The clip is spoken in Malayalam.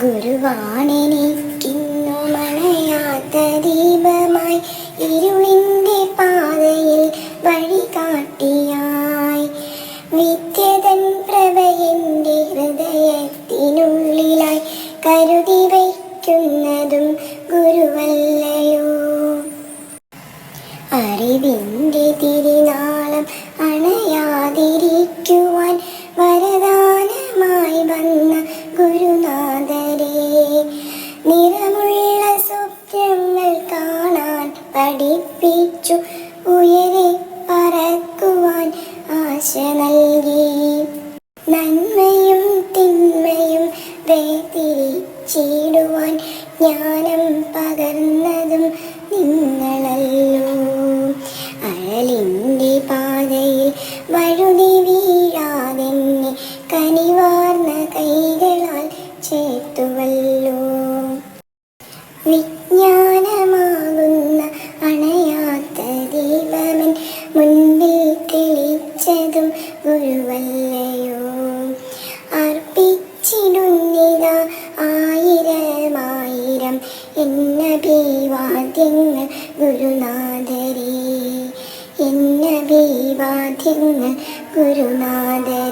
ഗുരുവാണെനിക്കിന്നു മണയാത്ത ദീപമായി ഇരുളിന്റെ പാതയിൽ വഴികാട്ടിയായി. വിദ്യതൻ പ്രഭയന്റെ ഹൃദയത്തിനുള്ളിലായി കരുതി വയ്ക്കുന്നതും ഗുരുവല്ലയോ. അറിവിന്റെ തിരുനാളം അണയാതിരിക്കുവാൻ വരദാനമായി നിറമുള്ള സ്വപ്നങ്ങൾ കാണാൻ പഠിപ്പിച്ചു. ഉയരെ പറക്കുവാൻ ആശ നൽകി. നന്മയും തിന്മയും വേതിരിച്ചിടുവാൻ ജ്ഞാനം പകർന്നതും നിങ്ങളല്ലോ. അഴലിന്റെ പാതയിൽ വഴുതി വീഴാതെന്നെ കനിവാർന്ന കൈകളാൽ ചേർത്തുവല്ലോ. വിജ്ഞാനമാകുന്ന അണയാത്ത ദീപമൻ മുൻപിൽ തെളിച്ചതും ഗുരുവല്ലയോ. അർപ്പിച്ചിടുന്നിത ആയിരമായിരം എന്നഭിവാദ്യങ്ങൾ ഗുരുനാഥരേ. എന്നഭിവാദ്യങ്ങൾ ഗുരുനാഥരേ.